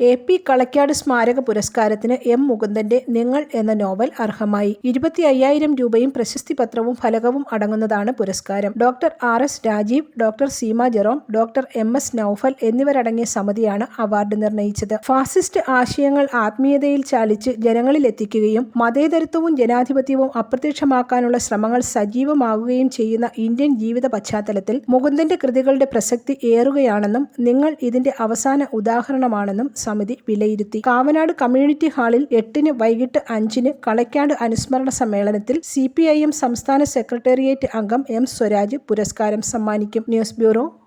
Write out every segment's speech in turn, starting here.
A P Kalakkad സ്മാരക പുരസ്കാരത്തിന് M മുകുന്ദന്റെ നിങ്ങൾ എന്ന നോവൽ അർഹമായി. ഇരുപത്തി അയ്യായിരം രൂപയും പ്രശസ്തി പത്രവും ഫലകവും അടങ്ങുന്നതാണ് പുരസ്കാരം. Doctor R S Rajeev doctor Seema Jerome doctor M S Noufal എന്നിവരടങ്ങിയ സമിതിയാണ് അവാർഡ് നിർണയിച്ചത്. ഫാസിസ്റ്റ് ആശയങ്ങൾ ആത്മീയതയിൽ ചാലിച്ച് ജനങ്ങളിൽ എത്തിക്കുകയും മതേതരത്വവും ജനാധിപത്യവും അപ്രത്യക്ഷമാക്കാനുള്ള ശ്രമങ്ങൾ സജീവമാകുകയും ചെയ്യുന്ന ഇന്ത്യൻ ജീവിത പശ്ചാത്തലത്തിൽ മുകുന്ദന്റെ കൃതികളുടെ പ്രസക്തി ഏറുകയാണെന്നും നിങ്ങൾ ഇതിന്റെ അവസാന ഉദാഹരണമാണെന്നും സമിതി വിലയിരുത്തി. കാവനാട് കമ്മ്യൂണിറ്റി ഹാളിൽ എട്ടിന് വൈകിട്ട് അഞ്ചിന് കളക്കാട് അനുസ്മരണ സമ്മേളനത്തിൽ സി സംസ്ഥാന സെക്രട്ടേറിയറ്റ് അംഗം എം സ്വരാജ് പുരസ്കാരം സമ്മാനിക്കും. News bureau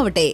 ആവട്ടെ